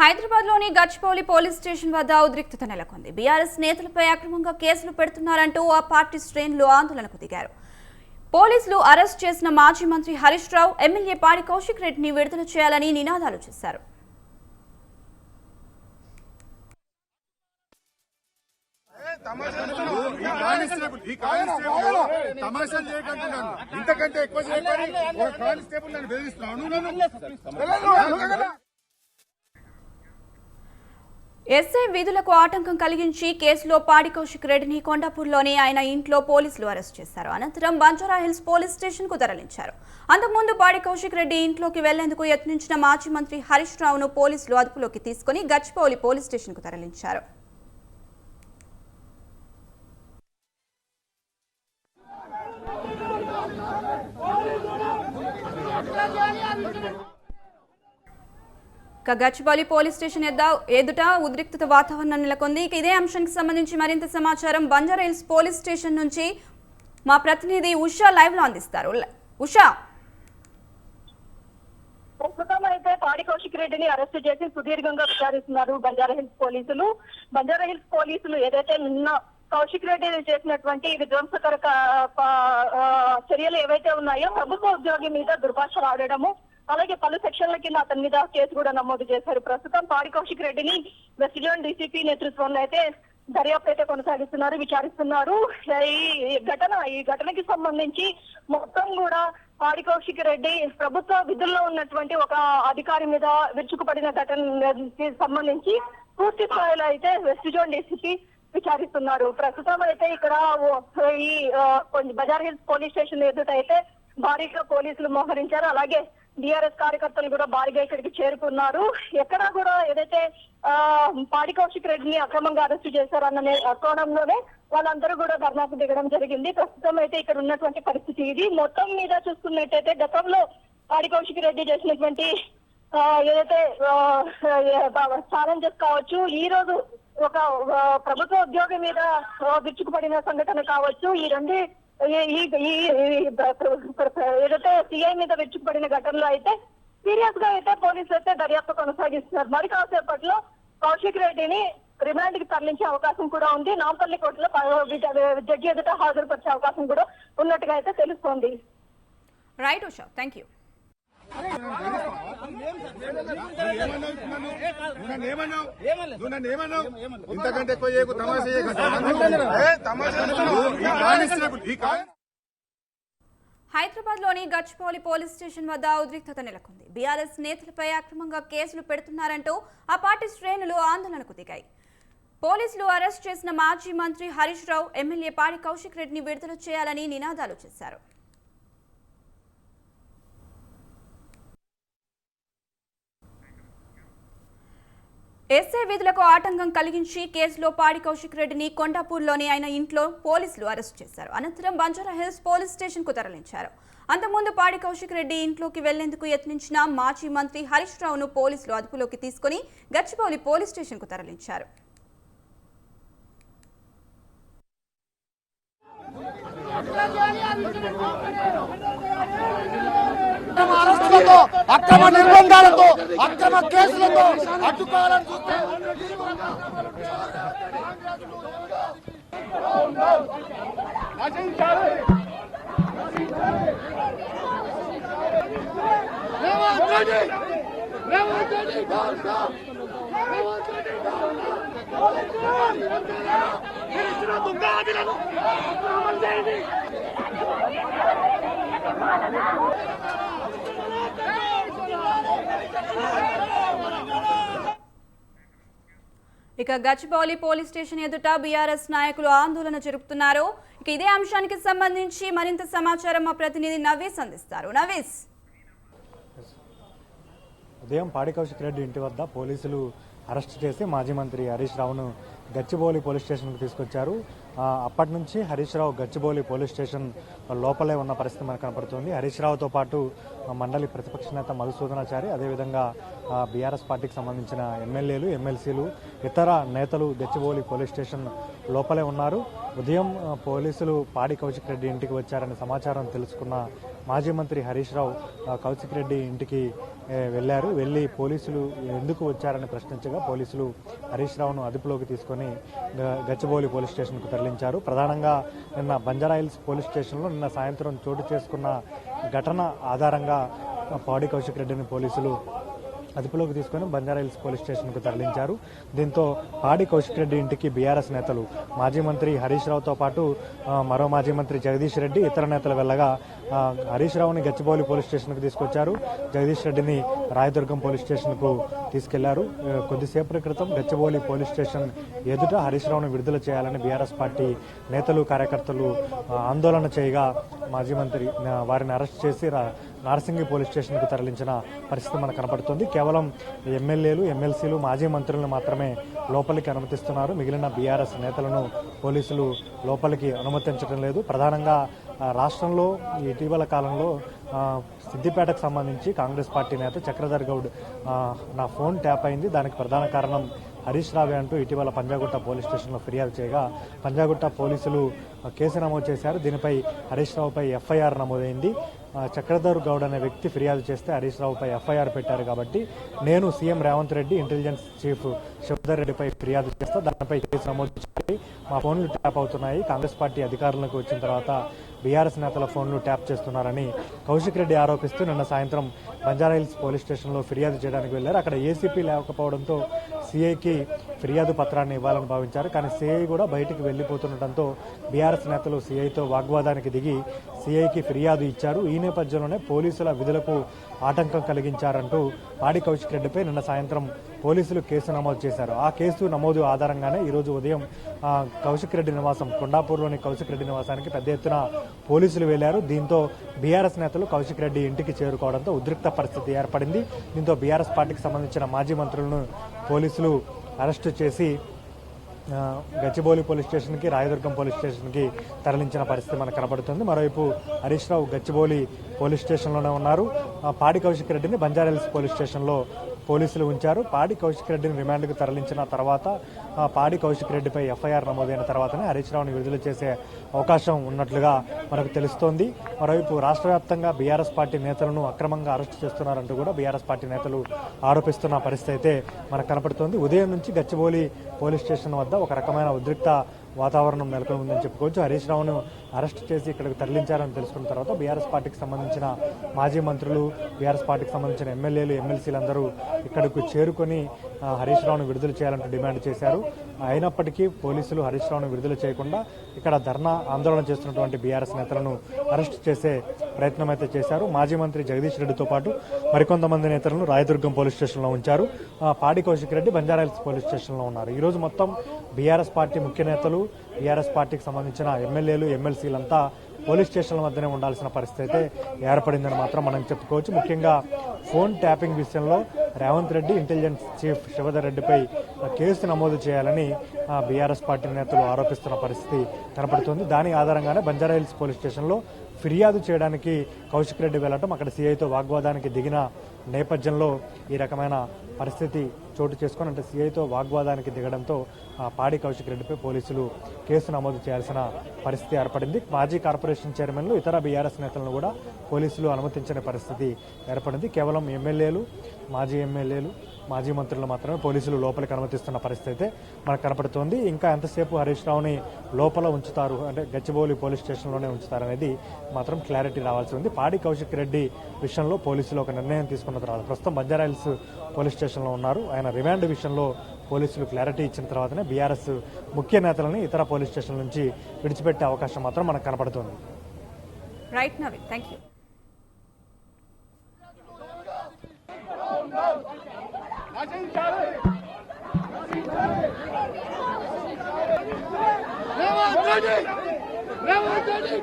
హైదరాబాద్లోని గచ్చిపౌలి police station వద్ద ఉద్రిక్తత నెలకొంది. బీఆర్ఎస్ నేతలపై అక్రమంగా కేసులు పెడుతున్నారంటూ ఆ పార్టీ శ్రేణులు ఆందోళనకు దిగారు. పోలీసులు అరెస్ట్ చేసిన మాజీ మంత్రి హరీష్ రావు ఎమ్మెల్యే పాడి కౌశిక్ రెడ్డిని విడుదల చేయాలని నినాదాలు చేశారు. ఈ కానిస్టేబుల్ ఈ కానిస్టేబుల్ తమాషాలు చేయకంటున్నాను ఇంతకంటే ఎక్కువ చేయకండి ఒక కానిస్టేబుల్ నన్ను బెదిరిస్తున్నాను నన్ను ఎస్ఐ విధులకు ఆటంకం కలిగించి కేసులో పాడి కౌశిక్ రెడ్డిని కొండాపూర్లోని ఆయన ఇంట్లో పోలీసులు అరెస్ట్ చేశారు. అనంతరం బంజారా హిల్స్ పోలీస్ స్టేషన్కు తరలించారు. అంతకుముందు పాడి కౌశిక్ రెడ్డి ఇంట్లోకి వెళ్ళేందుకు యత్నించిన మాజీ మంత్రి హరీష్ రావును పోలీసులు అదుపులోకి తీసుకుని గచ్చిపౌలి పోలీస్ స్టేషన్కు తరలించారు. గచ్చిబౌలి పోలీస్ స్టేషన్ ఎద్ద ఎదుట ఉద్రిక్తత వాతావరణం నెలకొంది. ఇక ఇదే అంశానికి సంబంధించి మరింత సమాచారం బంజారా హిల్స్ పోలీస్ స్టేషన్ నుంచి మా ప్రతినిధి ఉషా లైవ్లో అందిస్తారు. ఉషా. ప్రస్తుతం అయితే పాడి కౌశిక్ రెడ్డిని అరెస్ట్ చేసి సుదీర్ఘంగా విచారిస్తున్నారు బంజారా హిల్స్ పోలీసులు. బంజారా హిల్స్ పోలీసులు ఏదైతే నిన్న కౌశిక్ రెడ్డి చేసినటువంటి విధ్వంసకర చర్యలు ఏవైతే ఉన్నాయో ప్రభుత్వ ఉద్యోగి మీద దుర్భాషలు ఆడడము అలాగే పలు సెక్షన్ల కింద అతని మీద కేసు కూడా నమోదు చేశారు. ప్రస్తుతం పాడి కౌశిక్ రెడ్డిని వెస్ట్ జోన్ డీసీపీ నేతృత్వంలో అయితే దర్యాప్తు అయితే కొనసాగిస్తున్నారు విచారిస్తున్నారు. ఈ ఘటన ఈ ఘటనకి సంబంధించి మొత్తం కూడా పాడి కౌశిక్ రెడ్డి ప్రభుత్వ విధుల్లో ఉన్నటువంటి ఒక అధికారి మీద విరుచుకుపడిన ఘటనకి సంబంధించి పూర్తి స్థాయిలో అయితే వెస్ట్ జోన్ డీసీపీ విచారిస్తున్నారు. ప్రస్తుతం అయితే ఇక్కడ ఓ- ఈ బజార్ హిల్స్ పోలీస్ స్టేషన్ ఎదుట అయితే భారీగా పోలీసులు మోహరించారు. అలాగే డిఆర్ఎస్ కార్యకర్తలు కూడా భారీగా ఇక్కడికి చేరుకున్నారు. ఎక్కడా కూడా ఏదైతే ఆ పాడి కౌశిక్ రెడ్డిని అక్రమంగా అరెస్ట్ చేశారన్న కోణంలోనే వాళ్ళందరూ కూడా ధర్నాకు దిగడం జరిగింది. ప్రస్తుతం అయితే ఇక్కడ ఉన్నటువంటి పరిస్థితి ఇది. మొత్తం మీద చూసుకున్నట్టయితే గతంలో పాడి కౌశిక్ రెడ్డి చేసినటువంటి ఆ, ఏదైతే ఛాలెంజెస్ కావచ్చు ఈ రోజు ఒక ప్రభుత్వ ఉద్యోగి మీద బిచ్చుకుపడిన విరుచుకుపడిన సంఘటన కావచ్చు ఈ రెండు ఏదైతే సిఐ మీద విరుచుకుపడిన ఘటనలో అయితే సీరియస్గా అయితే పోలీసులు అయితే దర్యాప్తు కొనసాగిస్తున్నారు. మరి కాసేపట్లో కౌశిక్ రెడ్డిని రిమాండ్కి తరలించే అవకాశం కూడా ఉంది. నాంపల్లి కోర్టులో జడ్జి ఎదుట హాజరుపరిచే అవకాశం కూడా ఉన్నట్టుగా అయితే తెలుస్తోంది. రైట్ ఉషా థ్యాంక్ యూ ఇంతకంటే ఎక్కువ చేయకు తమాషా హైదరాబాద్లోని గచ్చిపౌలి పోలీస్ స్టేషన్ వద్ద ఉద్రిక్తత నెలకొంది. బీఆర్ఎస్ నేతలపై అక్రమంగా కేసులు పెడుతున్నారంటూ ఆ పార్టీ శ్రేణులు ఆందోళనకు దిగాయి. పోలీసులు అరెస్ట్ చేసిన మాజీ మంత్రి హరీష్ రావు ఎమ్మెల్యే పాడి కౌశిక్ రెడ్డిని విడుదల చేయాలని నినాదాలు చేశారు. ఎస్ఐ విధులకు ఆటంకం కలిగించి కేసులో పాడి కౌశిక్ రెడ్డిని కొండాపూర్లోని ఆయన ఇంట్లో పోలీసులు అరెస్ట్ చేశారు. అనంతరం బంజారా హిల్స్ పోలీస్ స్టేషన్కు తరలించారు. అంతకుముందు పాడి కౌశిక్ రెడ్డి ఇంట్లోకి వెళ్ళేందుకు యత్నించిన మాజీ మంత్రి హరీష్ రావును పోలీసులు అదుపులోకి తీసుకుని గచ్చిబౌలి పోలీస్ స్టేషన్కు తరలించారు. అక్రమ అరెస్టులతో అక్రమ నిర్బంధాలతో అక్రమ కేసులతో అడ్డుకోవాలని చూస్తే Revanth Reddy! Revanth Reddy, down down! Revanth Reddy, down down! మీరు ఇచ్చిన దొంగ హామీలను అమలు చేయండి ఇక గచ్చిబౌలి పోలీస్ స్టేషన్ ఎదుట బీఆర్ఎస్ నాయకులు ఆందోళన జరుపుతున్నారు. ఇక ఇదే అంశానికి సంబంధించి మరింత సమాచారం మా ప్రతినిధి నవీస్ అందిస్తారు. నవీస్. ఉదయం పాడి కౌశిక్ రెడ్డి ఇంటి వద్ద పోలీసులు అరెస్ట్ చేసి మాజీ మంత్రి హరీష్ రావును గచ్చిబౌలి పోలీస్ స్టేషన్కు తీసుకొచ్చారు. అప్పటి నుంచి హరీష్ రావు గచ్చిబౌలి పోలీస్ స్టేషన్ లోపలే ఉన్న పరిస్థితి మనకు కనపడుతుంది. హరీష్ రావుతో పాటు మండలి ప్రతిపక్ష నేత మధుసూదనాచారి అదేవిధంగా బీఆర్ఎస్ పార్టీకి సంబంధించిన ఎమ్మెల్యేలు ఎమ్మెల్సీలు ఇతర నేతలు గచ్చిబౌలి పోలీస్ స్టేషన్ లోపలే ఉన్నారు. ఉదయం పోలీసులు పాడి కౌశిక్ రెడ్డి ఇంటికి వచ్చారనే సమాచారం తెలుసుకున్న మాజీ మంత్రి హరీష్ రావు కౌశిక్ రెడ్డి ఇంటికి వెళ్ళారు. వెళ్ళి పోలీసులు ఎందుకు వచ్చారని ప్రశ్నించగా పోలీసులు హరీష్ రావును అదుపులోకి తీసుకొని గచ్చబౌలి గచ్చిబౌలి పోలీస్ స్టేషన్కు తరలించారు. ప్రధానంగా నిన్న బంజారాయిల్స్ పోలీస్ స్టేషన్లో నిన్న సాయంత్రం చోటు చేసుకున్న ఘటన ఆధారంగా పాడి కౌశిక్ రెడ్డిని పోలీసులు అదుపులోకి తీసుకొని బంజారాహిల్స్ పోలీస్ స్టేషన్కు తరలించారు. దీంతో పాడి కౌశిక్ రెడ్డి ఇంటికి బీఆర్ఎస్ నేతలు మాజీ మంత్రి హరీష్ రావుతో పాటు మరో మాజీ మంత్రి జగదీష్ రెడ్డి ఇతర నేతలు వెళ్ళగా హరీష్ రావుని గచ్చిబౌలి పోలీస్ స్టేషన్కు తీసుకొచ్చారు. జగదీష్ రెడ్డిని రాయదుర్గం పోలీస్ స్టేషన్కు తీసుకెళ్ళారు. కొద్దిసేపటి క్రితం గచ్చిబౌలి పోలీస్ స్టేషన్ ఎదుట హరీష్ రావును విడుదల చేయాలని బీఆర్ఎస్ పార్టీ నేతలు కార్యకర్తలు ఆందోళన చేయగా మాజీ మంత్రి వారిని అరెస్ట్ చేసి రా- నార్సింగి పోలీస్ స్టేషన్కు తరలించిన పరిస్థితి మనకు కనపడుతుంది. కేవలం ఎమ్మెల్యేలు ఎమ్మెల్సీలు మాజీ మంత్రులను మాత్రమే లోపలికి అనుమతిస్తున్నారు. మిగిలిన బీఆర్ఎస్ నేతలను పోలీసులు లోపలికి అనుమతించడం లేదు. ప్రధానంగా రాష్ట్రంలో ఇటీవల కాలంలో సిద్దిపేటకు సంబంధించి కాంగ్రెస్ పార్టీ నేత చక్రధర్ గౌడ్ నా ఫోన్ ట్యాప్ అయింది. దానికి ప్రధాన కారణం హరీష్ రావే అంటూ ఇటీవల పంజాగుట్ట పోలీస్ స్టేషన్లో ఫిర్యాదు చేయగా పంజాగుట్ట పోలీసులు కేసు నమోదు చేశారు. దీనిపై హరీష్ రావుపై ఎఫ్ఐఆర్ నమోదైంది. చక్రధర్ గౌడ్ అనే వ్యక్తి ఫిర్యాదు చేస్తే హరీష్ రావుపై ఎఫ్ఐఆర్ పెట్టారు కాబట్టి నేను CM Revanth Reddy intelligence chief Shivadhar రెడ్డిపై ఫిర్యాదు చేస్తా. దానిపై కేసు నమోదు చేయాలి మా ఫోన్లు ట్యాప్ అవుతున్నాయి. కాంగ్రెస్ పార్టీ అధికారంలోకి వచ్చిన తర్వాత బీఆర్ఎస్ నేతల ఫోన్లు ట్యాప్ చేస్తున్నారని కౌశిక్ రెడ్డి ఆరోపిస్తూ నిన్న సాయంత్రం బంజారాహిల్స్ పోలీస్ స్టేషన్లో ఫిర్యాదు చేయడానికి వెళ్ళారు అక్కడ ఏసీపీ లేకపోవడంతో సీఐకి ఫిర్యాదు పత్రాన్ని ఇవ్వాలని భావించారు. కానీ సీఐ కూడా బయటికి వెళ్ళిపోతుండటంతో బీఆర్ఎస్ నేతలు సీఐతో వాగ్వాదానికి దిగి సీఐకి ఫిర్యాదు ఇచ్చారు. ఈ నేపథ్యంలోనే పోలీసుల విధులకు ఆటంకం కలిగించారంటూ పాడి కౌశిక్ రెడ్డిపై నిన్న సాయంత్రం పోలీసులు కేసు నమోదు చేశారు. ఆ కేసు నమోదు ఆధారంగానే ఈరోజు ఉదయం కౌశిక్ రెడ్డి నివాసం కొండాపూర్లోని కౌశిక్ రెడ్డి నివాసానికి పెద్ద ఎత్తున పోలీసులు వెళ్ళారు. దీంతో బీఆర్ఎస్ నేతలు కౌశిక్ రెడ్డి ఇంటికి చేరుకోవడంతో ఉద్రిక్త పరిస్థితి ఏర్పడింది. దీంతో బీఆర్ఎస్ పార్టీకి సంబంధించిన మాజీ మంత్రులను పోలీసులు అరెస్టు చేసి గచ్చిబౌలి పోలీస్ స్టేషన్కి రాయదుర్గం పోలీస్ స్టేషన్కి తరలించిన పరిస్థితి మనకు కనబడుతుంది. మరోవైపు హరీష్ రావు గచ్చిబౌలి పోలీస్ స్టేషన్లోనే ఉన్నారు. పాడి కౌశిక్ రెడ్డిని బంజారాహిల్స్ పోలీస్ స్టేషన్లో పోలీసులు ఉంచారు. పాడి కౌశిక్ రెడ్డిని రిమాండ్కు తరలించిన తర్వాత ఆ, పాడి కౌశిక్ రెడ్డిపై ఎఫ్ఐఆర్ నమోదైన తర్వాతనే హరీష్ రావుని విడుదల చేసే అవకాశం ఉన్నట్లుగా మనకు తెలుస్తోంది. మరోవైపు రాష్ట్ర వ్యాప్తంగా బీఆర్ఎస్ పార్టీ నేతలను అక్రమంగా అరెస్ట్ చేస్తున్నారంటూ కూడా బీఆర్ఎస్ పార్టీ నేతలు ఆరోపిస్తున్న పరిస్థితి అయితే మనకు కనపడుతోంది. ఉదయం నుంచి గచ్చిబౌలి పోలీస్ స్టేషన్ వద్ద ఒక రకమైన ఉద్రిక్త వాతావరణం నెలకొని ఉందని చెప్పుకోవచ్చు. హరీష్ రావును అరెస్ట్ చేసి ఇక్కడికి తరలించారని తెలుసుకున్న తర్వాత బీఆర్ఎస్ పార్టీకి సంబంధించిన మాజీ మంత్రులు బీఆర్ఎస్ పార్టీకి సంబంధించిన ఎమ్మెల్యేలు ఎమ్మెల్సీలందరూ ఇక్కడకు చేరుకొని హరీష్ రావును విడుదల చేయాలంటూ డిమాండ్ చేశారు. అయినప్పటికీ పోలీసులు హరీష్ రావును విడుదల చేయకుండా ఇక్కడ ధర్నా ఆందోళన చేస్తున్నటువంటి బీఆర్ఎస్ నేతలను అరెస్ట్ చేసే ప్రయత్నం అయితే చేశారు. మాజీ మంత్రి జగదీష్ రెడ్డితో పాటు మరికొంతమంది నేతలను రాయదుర్గం పోలీస్ స్టేషన్లో ఉంచారు. పాడి కౌశిక్ రెడ్డి బంజారాహిల్స్ పోలీస్ స్టేషన్లో ఉన్నారు. ఈరోజు మొత్తం బీఆర్ఎస్ పార్టీ ముఖ్య నేతలు బీఆర్ఎస్ పార్టీకి సంబంధించిన ఎమ్మెల్యేలు ఎమ్మెల్సీలంతా పోలీస్ స్టేషన్ల మధ్యనే ఉండాల్సిన పరిస్థితి అయితే ఏర్పడిందని మాత్రం మనం చెప్పుకోవచ్చు. ముఖ్యంగా ఫోన్ ట్యాపింగ్ విషయంలో రేవంత్ రెడ్డి ఇంటెలిజెన్స్ చీఫ్ శివధర్ రెడ్డిపై కేసు నమోదు చేయాలని బీఆర్ఎస్ పార్టీ నేతలు ఆరోపిస్తున్న పరిస్థితి కనపడుతుంది. దాని ఆధారంగానే బంజారాహిల్స్ పోలీస్ స్టేషన్లో ఫిర్యాదు చేయడానికి కౌశిక్ రెడ్డి వెళ్ళటం అక్కడ సీఐతో వాగ్వాదానికి దిగిన నేపథ్యంలో ఈ రకమైన పరిస్థితి చోటు చేసుకొని అంటే సీఐతో వాగ్వాదానికి దిగడంతో ఆ, పాడి కౌశిక్ రెడ్డిపై పోలీసులు కేసు నమోదు చేయాల్సిన పరిస్థితి ఏర్పడింది. మాజీ కార్పొరేషన్ చైర్మన్లు ఇతర బీఆర్ఎస్ నేతలను కూడా పోలీసులు అనుమతించని పరిస్థితి ఏర్పడింది. కేవలం ఎమ్మెల్యేలు మాజీ ఎమ్మెల్యేలు మాజీ మంత్రులు మాత్రమే పోలీసులు లోపలికి అనుమతిస్తున్న పరిస్థితి అయితే మనకు కనపడుతోంది. ఇంకా ఎంతసేపు హరీష్ రావుని లోపల ఉంచుతారు? అంటే గచ్చిబౌలి పోలీస్ స్టేషన్లోనే ఉంచుతారనేది మాత్రం క్లారిటీ రావాల్సి ఉంది. పాడి కౌశిక్ రెడ్డి విషయంలో పోలీసులు ఒక నిర్ణయం తీసుకున్న తర్వాత ప్రస్తుతం బంజారాహిల్స్ పోలీస్ స్టేషన్లో ఉన్నారు. ఆయన రిమాండ్ విషయంలో పోలీసులు క్లారిటీ ఇచ్చిన తర్వాతనే బీఆర్ఎస్ ముఖ్య నేతలని ఇతర పోలీస్ స్టేషన్ల నుంచి విడిచిపెట్టే అవకాశం మాత్రం మనకు కనపడుతుంది. Right Naveen thank you Reddy Revanth Reddy